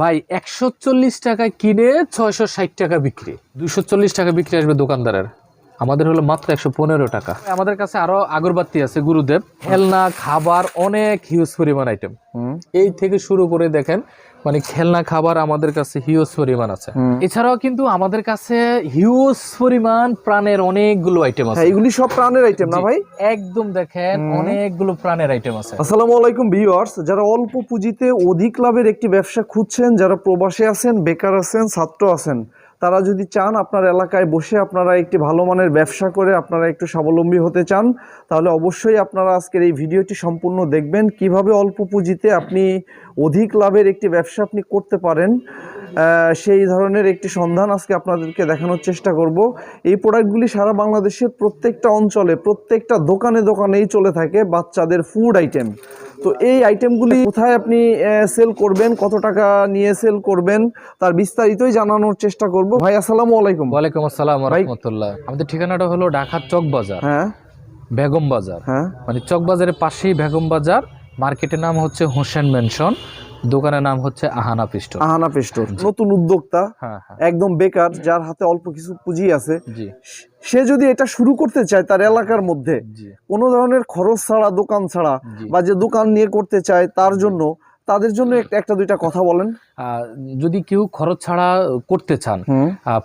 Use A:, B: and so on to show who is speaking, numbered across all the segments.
A: ভাই একশো চল্লিশ টাকায় কিনে ছয়শো ষাট টাকা বিক্রি। দুশো চল্লিশ টাকা বিক্রি আসবে দোকানদারের। আমাদের হলো মাত্র একশো পনেরো টাকা। আমাদের কাছে আরও আগরবাতি আছে গুরুদেব। খেলনা খাবার অনেক হিউজ পরিমাণ আইটেম এই থেকে শুরু করে দেখেন মানে খেলনা খাবার আমাদের কাছে হিউজ পরিমাণ আছে। এছাড়াও কিন্তু আমাদের কাছে হিউজ পরিমাণ প্রাণের অনেকগুলো আইটেম আছে।
B: হ্যাঁ এগুলি সব প্রাণের আইটেম না ভাই?
A: একদম দেখেন অনেকগুলো প্রাণের আইটেম আছে।
B: আসসালামু আলাইকুম ভিউয়ার্স যারা অল্প পুঁজিতে অধিক লাভের একটি ব্যবসা খুঁজছেন যারা প্রবাসী আছেন বেকার আছেন ছাত্র আছেন তারা যদি চান আপনার এলাকায় বসে আপনারা একটি ভালো মানের ব্যবসা করে আপনারা একটু স্বাবলম্বী হতে চান, তাহলে অবশ্যই আপনারা আজকের এই ভিডিওটি সম্পূর্ণ দেখবেন। কীভাবে অল্প পুঁজিতে আপনি অধিক লাভের একটি ব্যবসা আপনি করতে পারেন সেই ধরনের একটি সন্ধান আজকে আপনাদেরকে দেখানোর চেষ্টা করব। এই প্রোডাক্টগুলি সারা বাংলাদেশের প্রত্যেকটা অঞ্চলে, প্রত্যেকটা দোকানে দোকানেই চলে থাকে বাচ্চাদের ফুড আইটেম তো এই আইটেমগুলি কোথায় আপনি সেল করবেন কত টাকা নিয়ে সেল করবেন তার বিস্তারিতই জানানোর চেষ্টা করব। ভাই আসসালামু আলাইকুম।
A: ওয়ালাইকুম আসসালাম রহমতুল্লাহ। আমাদের ঠিকানাটা হলো ঢাকার চক বাজার।
B: হ্যাঁ।
A: বেগম বাজার।
B: হ্যাঁ।
A: মানে চক বাজারের পাশেই বেগম বাজার। মার্কেটের নাম হচ্ছে হোসেন মেনশন দোকানের নাম হচ্ছে আহানা পিস্ট
B: আহানা পিস্ট নতুন উদ্যোক্তা
A: হ্যাঁ হ্যাঁ।
B: একদম বেকার যার হাতে অল্প কিছু পুঁজি আছে। সে যদি এটা শুরু করতে চায় তার এলাকার মধ্যে কোনো ধরনের খরচ ছাড়া দোকান ছাড়া বা যে দোকান নিয়ে করতে চায় তার জন্য তাদের জন্য একটা- একটা দুইটা কথা বলেন।
A: আহ, যদি কেউ খরচ ছাড়া করতে চান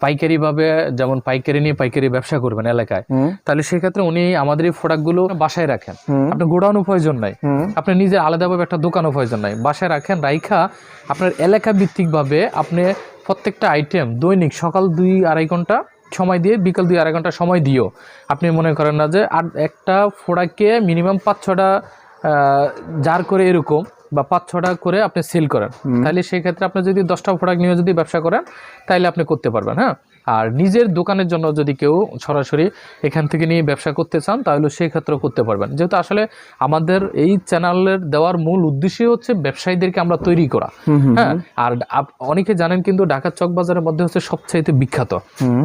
A: পাইকারি ভাবে যেমন পাইকারি নিয়ে পাইকারি ব্যবসা করবেন এলাকায় তাহলে সেক্ষেত্রে উনি আমাদের এই প্রোডাক্টগুলো বাসায় রাখেন। আপনার গোডাউন প্রয়োজন নাই।
B: হুম।
A: আপনি নিজে আলাদাভাবে একটা দোকানও প্রয়োজন নাই। বাসায় রাখেন রাইখা আপনার এলাকা ভিত্তিকভাবে আপনি প্রত্যেকটা আইটেম দৈনিক সকাল দুই আড়াই ঘণ্টা সময় দিয়ে বিকাল দুই আড়াই ঘণ্টা সময় দিও আপনি মনে করেন না যে আর একটা ফোড়াকে মিনিমাম পাঁচ ছটা জার করে এরকম বা পাঁচ ছটা করে আপনি সেল করেন। তাহলে সেই ক্ষেত্রে আপনি যদি দশটা প্রোডাক্ট নিয়ে যদি ব্যবসা করেন তাহলে আপনি করতে পারবেন হ্যাঁ? আর নিজের দোকানের জন্য যদি কেউ সরাসরি এখান থেকে নিয়ে ব্যবসা করতে চান তাহলে সেই ক্ষেত্রেও করতে পারবেন। যেহেতু আসলে আমাদের এই চ্যানেলের দেওয়ার মূল উদ্দেশ্যই হচ্ছে ব্যবসায়ীদেরকে আমরা তৈরি করা। হ্যাঁ আর অনেকে জানেন কিন্তু ঢাকা চক বাজারের মধ্যে হচ্ছে সবচাইতে বিখ্যাত।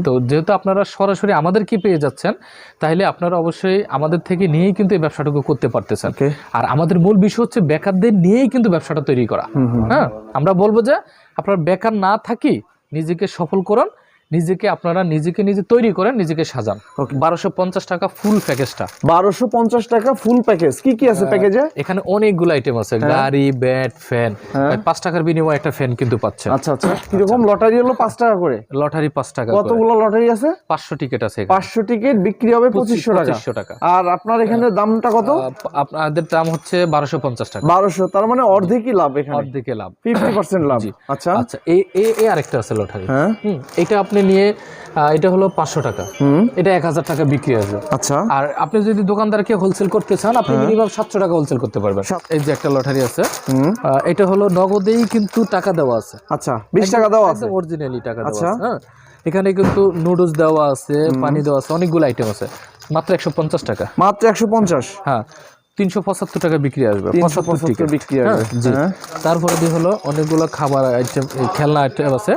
A: তো যেহেতু আপনারা সরাসরি আমাদেরকে পেয়ে যাচ্ছেন তাহলে আপনারা অবশ্যই আমাদের থেকে নিয়েই কিন্তু এই ব্যবসাটুকু করতে পারতেছেন। আর আমাদের মূল বিষয় হচ্ছে বেকারদের নিয়েই কিন্তু ব্যবসাটা তৈরি করা। হ্যাঁ আমরা বলব যে আপনার বেকার না থাকি নিজেকে সফল করুন নিজেকে আপনারা নিজেকে নিজে তৈরি করেন নিজেকে সাজান। বারোশো পঞ্চাশ টাকা ফুল প্যাকেজটা
B: বারোশো পঞ্চাশ টাকা ফুল প্যাকেজ কি কি আছে প্যাকেজে
A: এখানে অনেকগুলো আইটেম আছে। গাড়ি ব্যাট ফ্যান
B: হ্যাঁ।
A: পাঁচ টাকার বিনিময়ে একটা ফ্যান কিন্তু পাচ্ছেন।
B: আচ্ছা আচ্ছা। কীরকম? লটারি হলো পাঁচ টাকা করে।
A: লটারি পাঁচ টাকা
B: কতগুলো লটারি আছে?
A: পাঁচশো টিকিট আছে
B: পাঁচশো টিকিট বিক্রি হবে পঁচিশশো টাকা।
A: টাকা।
B: আর আপনার এখানে দামটা কত?
A: আপনাদের দাম হচ্ছে বারোশো পঞ্চাশ টাকা।
B: বারোশো তার মানে অর্ধেকই লাভ এখানে।
A: অর্ধেকে লাভ।
B: ফিফটি পার্সেন্ট লাভ। আচ্ছা।
A: আচ্ছা এই আরেকটা আছে লটারি
B: হ্যাঁ।
A: এটা আপনি নিয়ে এটা হলো পাঁচশো টাকা। এটা এক হাজার টাকা বিক্রি আসবে
B: আচ্ছা।
A: আর আপনি যদি দোকানদারকে হোলসেল করতে চান আপনি মিনিমাম সাতশো টাকা হোলসেল করতে পারবেন। এই যে একটা লটারি আছে এটা হলো নগদেই কিন্তু টাকা দেওয়া আছে।
B: আচ্ছা বিশ টাকা দেওয়া আছে?
A: অরিজিনালি টাকা দেওয়া
B: আচ্ছা।
A: আছে হ্যাঁ। এখানে কিন্তু নুডলস দেওয়া আছে পানি দেওয়া আছে অনেকগুলো আইটেম আছে। মাত্র একশো পঞ্চাশ টাকা।
B: মাত্র একশো পঞ্চাশ?
A: হ্যাঁ। তিনশো পঁচাত্তর টাকা বিক্রি আসবে
B: তিনশো
A: 75
B: পঁচাত্তর বিক্রি
A: হ্যাঁ,
B: হবে
A: জি।
B: হ্যাঁ।
A: তারপরে দিয়ে হলো অনেকগুলো খাবার আইটেম খেলনা আইটেম আছে।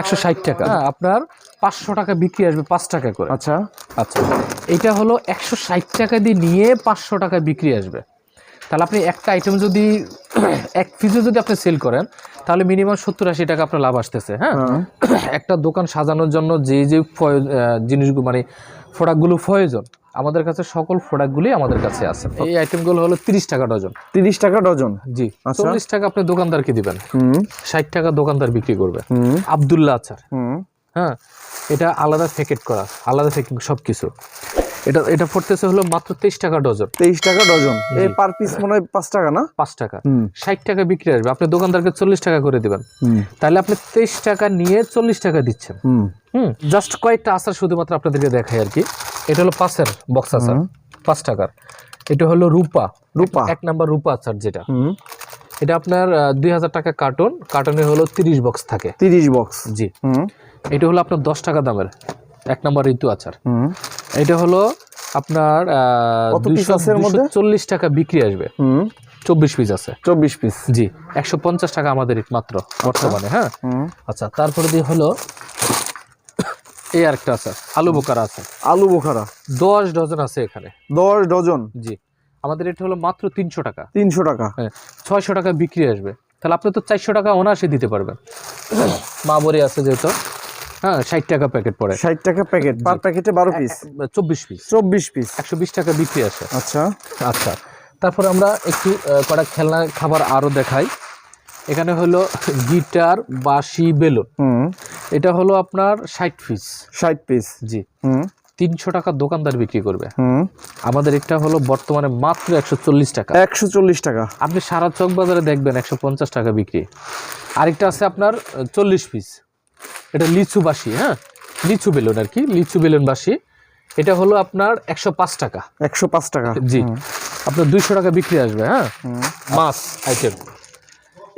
A: একশো ষাট টাকা। হ্যাঁ, আপনার পাঁচশো টাকা বিক্রি আসবে পাঁচ টাকা করে।
B: আচ্ছা।
A: আচ্ছা। এটা হলো একশো ষাট টাকা দিয়ে নিয়ে পাঁচশো টাকা বিক্রি আসবে। তাহলে আপনি একটা আইটেম যদি এক পিসে যদি আপনি সেল করেন তাহলে মিনিমাম সত্তর আশি টাকা আপনার লাভ আসতেছে হ্যাঁ? একটা দোকান সাজানোর জন্য যে যে জিনিসগুলো মানে প্রোডাক্টগুলো প্রয়োজন আমাদের কাছে সকল প্রোডাক্টগুলি আমাদের কাছে আছে। এই আইটেমগুলো হলো তিরিশ টাকা ডজন।
B: তিরিশ টাকা ডজন?
A: জি
B: আচ্ছা।
A: চল্লিশ টাকা আপনি দোকানদারকে দিবেন।
B: হুম।
A: ষাট টাকা দোকানদার বিক্রি করবে।
B: হুম।
A: আবদুল্লাহ আচার।
B: হুম।
A: হ্যাঁ এটা আলাদা প্যাকেট করা আলাদা প্যাকিং সব কিছু এটা এটা পড়তেছে হলো মাত্র তেইশ টাকা ডজন।
B: তেইশ টাকা ডজন। এই পার পিস মনে হয় পাঁচ টাকা না?
A: পাঁচ টাকা।
B: হুম।
A: ষাট টাকা বিক্রি আসবে। আপনি দোকানদারকে চল্লিশ টাকা করে দিবেন।
B: হুম।
A: তাহলে আপনি তেইশ টাকা নিয়ে চল্লিশ টাকা দিচ্ছেন।
B: হুম।
A: হুম জাস্ট কয়েকটা আচার শুধুমাত্র আপনাদেরকে দেখাই আর কি। এটা হলো পাঁচের বক্স আচার পাঁচ টাকার। এটা হলো রূপা।
B: রূপা।
A: এক নাম্বার রূপা আচার যেটা। এটা আপনার দুই হাজার টাকা কার্টন কার্টনে হলো তিরিশ বক্স থাকে।
B: তিরিশ বক্স
A: জি। এটা হলো আপনার দশ টাকা দামের এক নম্বর ঋতু আচার। এটা হলো আপনার? চল্লিশ টাকা বিক্রি আসবে। চব্বিশ পিস আছে।
B: চব্বিশ পিস
A: জি। একশো পঞ্চাশ টাকা আমাদের মাত্র বর্তমানে হ্যাঁ? আচ্ছা তারপরে দিয়ে হলো এই আরেকটা আছে আলু বোকারা আছে।
B: আলু বোখারা
A: দশ ডজন আছে এখানে।
B: দশ ডজন?
A: জি। আমাদের এটা হলো মাত্র তিনশো টাকা।
B: তিনশো টাকা।
A: হ্যাঁ ছয়শো টাকা বিক্রি আসবে। তাহলে আপনি তো চারশো টাকা অনায়াসে দিতে পারবেন। মা বড়ি আছে যেহেতু হ্যাঁ ষাট টাকা প্যাকেট পড়ে।
B: ষাট টাকা প্যাকেট পার প্যাকেটে বারো পিস?
A: চব্বিশ পিস।
B: চব্বিশ পিস।
A: একশো বিশ টাকা বিক্রি আছে
B: আচ্ছা।
A: আচ্ছা তারপরে আমরা একটু কটা খেলনা খাবার আরও দেখাই। এখানে হলো গিটার বাঁশি বেলুন।
B: হুম।
A: এটা হলো আপনার ষাট পিস
B: ষাট পিস
A: জি। তিনশো টাকা দোকানদার বিক্রি করবে। আমাদের একটা হলো বর্তমানে মাত্র একশো চল্লিশ টাকা।
B: একশো চল্লিশ টাকা।
A: আপনি সারা চক বাজারে দেখবেন একশো পঞ্চাশ টাকা বিক্রি। আরেকটা আছে আপনার চল্লিশ পিস এটা লিচু বাসি হ্যাঁ? লিচু বেলুন আর কি লিচু বেলুন বাসি। এটা হলো আপনার একশো পাঁচ টাকা।
B: একশো পাঁচ টাকা।
A: জি। আপনার দুইশো টাকা বিক্রি আসবে হ্যাঁ? মাছ আইটেম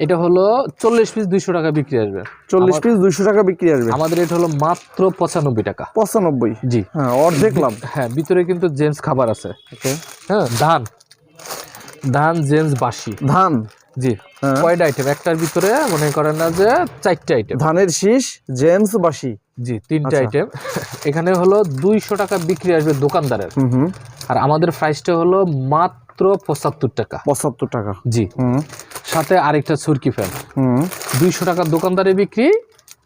A: এটা হলো চল্লিশ পিস দুইশো টাকা বিক্রি আসবে।
B: চল্লিশ পিস দুইশো টাকা বিক্রি আসবে।
A: আমাদের এটা হলো মাত্র পঁচানব্বই টাকা।
B: পঁচানব্বই?
A: জি।
B: হ্যাঁ অর্ধেক লাভ।
A: হ্যাঁ ভিতরে কিন্তু জেন্টস খাবার আছে। হ্যাঁ ধান। ধান জেন্টস বাসি
B: ধান?
A: জি।
B: হ্যাঁ।
A: কয়টা আইটেম একটার ভিতরে মনে করেন না যে চারটে আইটেম
B: ধানের শীষ জেমস বাসি
A: জি তিনটে
B: আচ্ছা।
A: আইটেম এখানে হলো দুইশো টাকা বিক্রি আসবে দোকানদারের। আর আমাদের প্রাইসটা হলো মাত্র পঁচাত্তর টাকা।
B: পঁচাত্তর টাকা।
A: জি। সাথে আরেকটা সুরকি ফ্যান। দুইশো টাকা দোকানদারে বিক্রি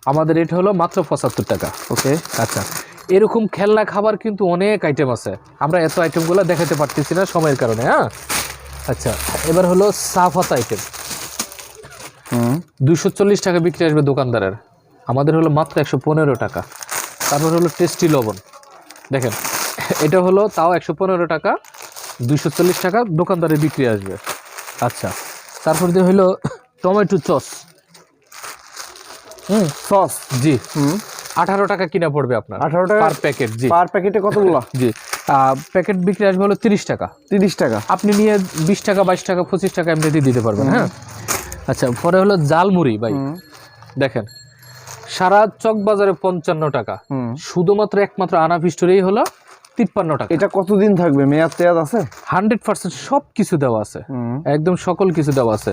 A: আমাদের এটা হলো মাত্র পঁচাত্তর টাকা।
B: ওকে।
A: আচ্ছা এরকম খেলনা খাবার কিন্তু অনেক আইটেম আছে। আমরা এত আইটেমগুলো দেখাতে পারতেছি না সময়ের কারণে হ্যাঁ? আচ্ছা এবার হলো সাফাত আইটেম
B: হুম।
A: দুইশো চল্লিশ টাকা বিক্রি আসবে দোকানদারের। আমাদের হলো মাত্র একশো পনেরো টাকা। তারপর হলো টেস্টি লবণ। দেখেন এটা হলো তাও একশো পনেরো টাকা। দুইশো চল্লিশ টাকা দোকানদারে বিক্রি আসবে। আচ্ছা তারপর দিয়ে হলো টমেটো চস হুম।
B: সস
A: জি।
B: হুম।
A: আঠারো টাকা কিনা পড়বে আপনার।
B: 18 টাকা?
A: পার প্যাকেট জি।
B: পার প্যাকেটে কতগুলো?
A: জি। প্যাকেট বিক্রি আসবে হলো তিরিশ টাকা।
B: তিরিশ টাকা।
A: আপনি নিয়ে বিশ টাকা বাইশ টাকা পঁচিশ টাকা এমনিতেই দিতে পারবেন হ্যাঁ? আচ্ছা পরে হলো জালমুড়ি ভাই। দেখেন সারা চক বাজারে পঞ্চান্ন টাকা। শুধুমাত্র একমাত্র আনাফ স্টোরেই হলো তিপ্পান্ন টাকা।
B: এটা কতদিন থাকবে? মেয়াদ টেয়াদ আছে?
A: হান্ড্রেড পার্সেন্ট সব কিছু দেওয়া আছে। একদম সকল কিছু দেওয়া আছে।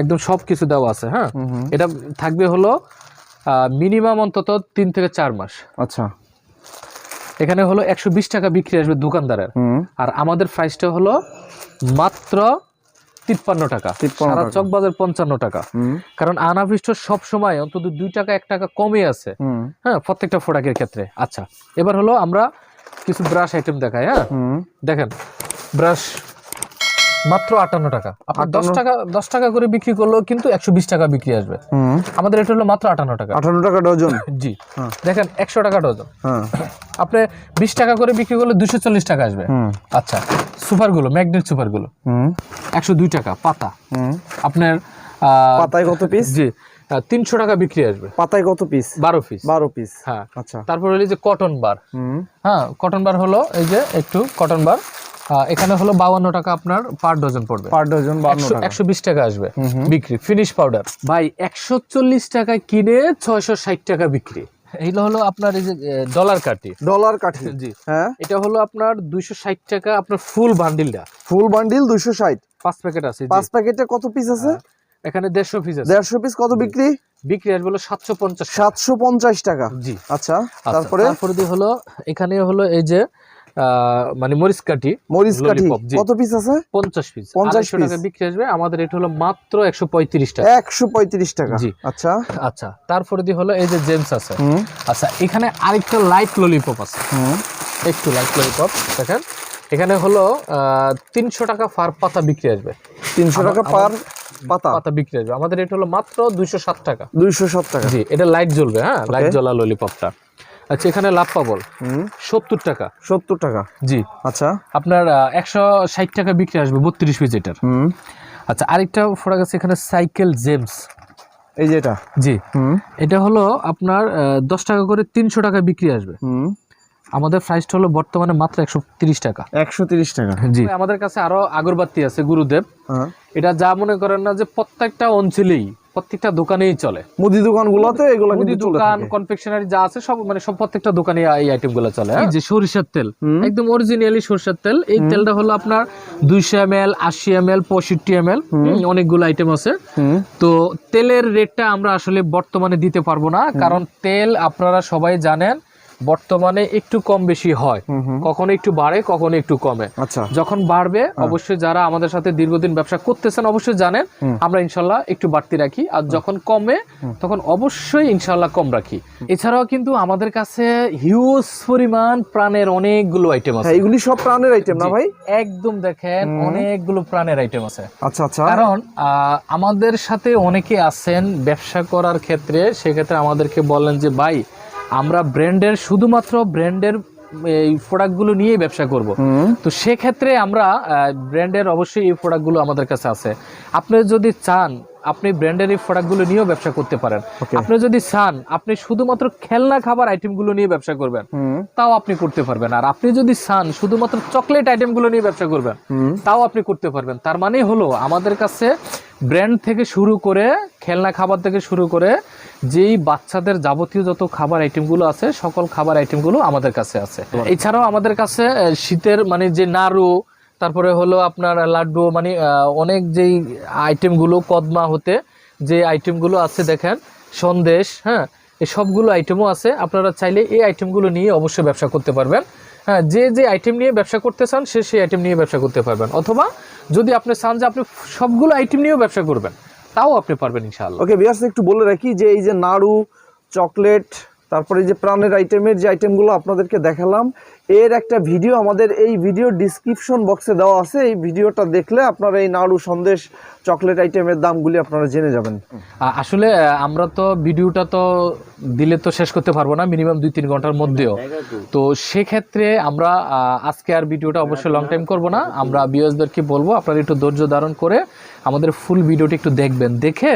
A: একদম সব কিছু দেওয়া আছে হ্যাঁ। এটা থাকবে হলো মিনিমাম অন্তত তিন থেকে চার মাস।
B: আচ্ছা।
A: এখানে হলো একশো বিশ টাকা বিক্রি আসবে দোকানদারের। আর আমাদের প্রাইসটা হলো মাত্র তিপ্পান্ন টাকা। সারা। চক বাজার পঞ্চান্ন টাকা। কারণ আনাভিষ্ট সব সময় অন্তত দুই টাকা এক টাকা কমে আছে। হ্যাঁ প্রত্যেকটা প্রোডাক্টের ক্ষেত্রে। আচ্ছা এবার হলো আমরা কিছু ব্রাশ আইটেম দেখাই হ্যাঁ? দেখেন ব্রাশ মাত্র আটান্ন টাকা। আপনার দশ টাকা দশ টাকা করে বিক্রি করলেও কিন্তু একশো বিশ টাকা বিক্রি আসবে। আমাদের এটা হলো মাত্র আটান্ন টাকা।
B: আঠারো টাকা ডজন?
A: জি।
B: হ্যাঁ।
A: দেখেন একশো টাকা ডজন।
B: হ্যাঁ।
A: আপনি বিশ টাকা করে বিক্রি করলে দুশো চল্লিশ টাকা আসবে। আচ্ছা সুপারগুলো ম্যাগনেট সুপারগুলো। একশো দুই টাকা পাতা। আপনার
B: পাতায় কত পিস
A: জি। তিনশো টাকা বিক্রি আসবে।
B: পাতায় কত পিস
A: বারো পিস
B: বারো পিস
A: হ্যাঁ
B: আচ্ছা।
A: তারপর হলো যে কটন বার হ্যাঁ কটন বার হলো এই যে একটু কটন বার এখানে হলো বাউান্ন টাকা আপনার পার ডজন পড়বে।
B: পার ডজন
A: একশো- বিশ টাকা আসবে। বিক্রি ফিনিশ পাউডার ভাই একশো চল্লিশ টাকা কিনে ছয়শো ষাট টাকা বিক্রি। এইগুলো হলো আপনার এই যে ডলার কাটি
B: ডলার কাঠি।
A: জি।
B: হ্যাঁ।
A: এটা হলো আপনার দুইশো ষাট টাকা আপনার ফুল বান্ডিলটা
B: ফুল বান্ডিল দুইশো ষাট।
A: পাঁচ প্যাকেট আছে
B: পাঁচ প্যাকেটে কত পিস আছে?
A: এখানে দেড়শো পিস আছে।
B: দেড়শো পিস কত বিক্রি?
A: বিক্রি আসবে হলো সাতশো পঞ্চাশ
B: সাতশো পঞ্চাশ টাকা।
A: জি।
B: আচ্ছা
A: আচ্ছা,
B: তারপরে?
A: তারপরে হলো এখানে হলো এই যে মানে মরিচ কাঠি
B: মরিচ কাঠি কত পিস আছে?
A: পঞ্চাশ পিস
B: 50
A: পঞ্চাশ টাকা বিক্রি আসবে। আমাদের এটা হলো মাত্র একশো পঁয়ত্রিশ টাকা।
B: একশো পঁয়ত্রিশ টাকা।
A: জি।
B: আচ্ছা।
A: আচ্ছা তারপরে দিয়ে হলো এই যে জেমস আছে। আচ্ছা এখানে আরেকটা লাইট ললিপপ আছে।
B: হুম।
A: একটু লাইট ললিপপ দেখেন। এখানে হলো তিনশো টাকা ফার পাতা বিক্রি আসবে।
B: তিনশো টাকা পার পাতা।
A: পাতা। বিক্রি আসবে আমাদের এটা হলো মাত্র দুইশো সাত টাকা।
B: দুইশো সাত টাকা।
A: জি এটা লাইট জ্বলবে হ্যাঁ? লাইট জ্বলা ললিপপটা আচ্ছা এখানে লাভ পাবল? সত্তর টাকা।
B: সত্তর টাকা।
A: জি।
B: আচ্ছা।
A: আপনার একশো ষাট টাকা বিক্রি আসবে বত্রিশ পিস এটার। আচ্ছা আরেকটা ফোড়া গেছে এখানে সাইকেল জেমস
B: এই যে এটা।
A: জি। এটা হলো আপনার দশ টাকা করে তিনশো টাকা বিক্রি আসবে। আমাদের প্রাইসটা হলো বর্তমানে মাত্র একশো তিরিশ টাকা।
B: একশো তিরিশ টাকা।
A: জি। আমাদের কাছে আরও আগরবাতি আছে গুরুদেব।
B: হ্যাঁ।
A: এটা যা মনে করেন না যে প্রত্যেকটা অঞ্চলেই প্রত্যেকটা দোকানেই চলে।
B: মুদি দোকানগুলোতে এগুলো
A: মুদি দোকান কনফেকশনারি যা আছে সব মানে সব প্রত্যেকটা দোকানে এই আইটেমগুলো চলে হ্যাঁ? যে সরিষার তেল একদম অরিজিনালি সরিষার তেল। এই তেলটা হলো আপনার দুইশো এম এল আশি এম এল পঁয়ষট্টি এম এল অনেকগুলো আইটেম আছে। তো তেলের রেটটা আমরা আসলে বর্তমানে দিতে পারব না কারণ তেল আপনারা সবাই জানেন বর্তমানে একটু কম বেশি হয়। কখনো একটু বাড়ে কখনো একটু কমে।
B: আচ্ছা।
A: যখন বাড়বে অবশ্যই যারা আমাদের সাথে দীর্ঘদিন ব্যবসা করতেছেন অবশ্যই জানেন আমরা ইনশাল্লাহ একটু বাড়তি রাখি। আর যখন কমে তখন অবশ্যই ইনশাল্লাহ কম রাখি। এছাড়াও কিন্তু আমাদের কাছে হিউজ পরিমাণ প্রাণের অনেকগুলো আইটেম আছে।
B: হ্যাঁ এগুলি সব প্রাণের আইটেম না ভাই?
A: একদম দেখেন অনেকগুলো প্রাণের আইটেম আছে।
B: আচ্ছা আচ্ছা।
A: কারণ আহ, আমাদের সাথে অনেকে আছেন ব্যবসা করার ক্ষেত্রে সেক্ষেত্রে আমাদেরকে বলেন যে ভাই আমরা ব্র্যান্ডের শুধুমাত্র ব্র্যান্ডের এই প্রোডাক্টগুলো নিয়ে ব্যবসা করব। তো সেক্ষেত্রে আমরা ব্র্যান্ডের অবশ্যই এই প্রোডাক্টগুলো আমাদের কাছে আছে। আপনি যদি চান আপনি ব্র্যান্ডের এই প্রোডাক্টগুলো নিয়েও ব্যবসা করতে পারেন। আপনি যদি চান আপনি শুধুমাত্র খেলনা খাবার আইটেমগুলো নিয়ে ব্যবসা করবেন তাও আপনি করতে পারবেন। আর আপনি যদি চান শুধুমাত্র চকলেট আইটেমগুলো নিয়ে ব্যবসা করবেন তাও আপনি করতে পারবেন। তার মানে হলো আমাদের কাছে ব্র্যান্ড থেকে শুরু করে খেলনা খাবার থেকে শুরু করে যেই বাচ্চাদের যাবতীয় যত খাবার আইটেমগুলো আছে, সকল খাবার আইটেমগুলো আমাদের কাছে আছে। এছাড়াও আমাদের কাছে শীতের মানে যে নাড়ু, তারপরে হলো আপনার লাড্ডু মানে অনেক যেই আইটেমগুলো কদমা হতে যে আইটেমগুলো আছে দেখেন, সন্দেশ হ্যাঁ এই সবগুলো আইটেমও আছে। আপনারা চাইলে এই আইটেমগুলো নিয়ে অবশ্যই ব্যবসা করতে পারবেন। হ্যাঁ যে যে আইটেম নিয়ে ব্যবসা করতে চান, সে সেই আইটেম নিয়ে ব্যবসা করতে পারবেন। অথবা যদি আপনি চান যে আপনি সবগুলো আইটেম নিয়েও ব্যবসা করবেন তাও আপনি পারবেন ইনশাআল্লাহ।
B: ওকে বিয়ার্স একটু বলে রাখি যে এই যে নাড়ু চকলেট তারপরে এই যে প্রাণের আইটেমের যে আইটেমগুলো আপনাদেরকে দেখালাম এর একটা ভিডিও আমাদের এই ভিডিও ডিসক্রিপশন বক্সে দেওয়া আছে। এই ভিডিওটা দেখলে আপনারা এই নাড়ু সন্দেশ চকলেট আইটেমের দামগুলি আপনারা জেনে যাবেন।
A: আসলে আমরা তো ভিডিওটা তো দিলে তো শেষ করতে পারব না মিনিমাম দুই তিন ঘণ্টার মধ্যেও। তো সেক্ষেত্রে আমরা আজকে আর ভিডিওটা অবশ্যই লং টাইম করব না। আমরা বিএসদেরকে বলব আপনারা একটু ধৈর্য ধারণ করে আমাদের ফুল ভিডিওটি একটু দেখবেন। দেখে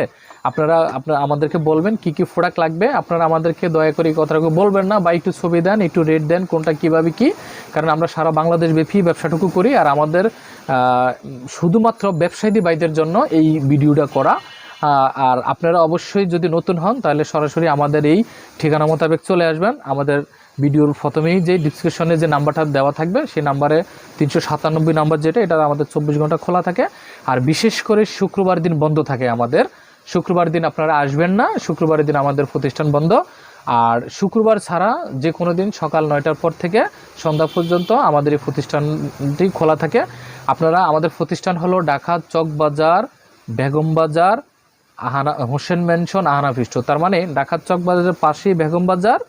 A: আপনারা আপনারা আমাদেরকে বলবেন কি কি প্রোডাক্ট লাগবে। আপনারা আমাদেরকে দয়া করে এই কথাটাকে বলবেন না, বা একটু ছবি দেন, একটু রেট দেন, কোনটা কীভাবে কি। কারণ আমরা সারা বাংলাদেশ ব্যাপী ব্যবসাটুকু করি আর আমাদের শুধুমাত্র ব্যবসায়ী ভাইদের জন্য এই ভিডিওটা করা। আর আপনারা অবশ্যই যদি নতুন হন, তাহলে সরাসরি আমাদের এই ঠিকানা মোতাবেক চলে আসবেন। আমাদের ভিডিওর প্রথমেই যে ডিসক্রিপশনে যে নাম্বারটা দেওয়া থাকবে, সেই নাম্বারে তিনশো সাতানব্বই নাম্বার যেটা, এটা আমাদের চব্বিশ ঘণ্টা খোলা থাকে। আর বিশেষ করে শুক্রবার দিন বন্ধ থাকে আমাদের। শুক্রবার দিন আপনারা আসবেন না, শুক্রবারের দিন আমাদের প্রতিষ্ঠান বন্ধ। আর শুক্রবার ছাড়া যে কোনো দিন সকাল নয়টার পর থেকে সন্ধ্যা পর্যন্ত আমাদের এই প্রতিষ্ঠানটি খোলা থাকে। আপনারা, আমাদের প্রতিষ্ঠান হলো ঢাকা চকবাজার বেগম বাজার, আহানা, হোসেন মেনশন আহানা পৃষ্ঠ। তার মানে ঢাকার চক বাজারের পাশেই বেগম বাজার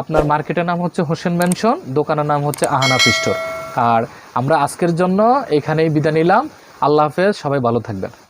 A: আপনার মার্কেটের নাম হচ্ছে হোসেন ম্যানশন দোকানের নাম হচ্ছে আহানা পিস্টোর। আর আমরা আজকের জন্য এখানেই বিদায় নিলাম। আল্লাহ হাফেজ, সবাই ভালো থাকবেন।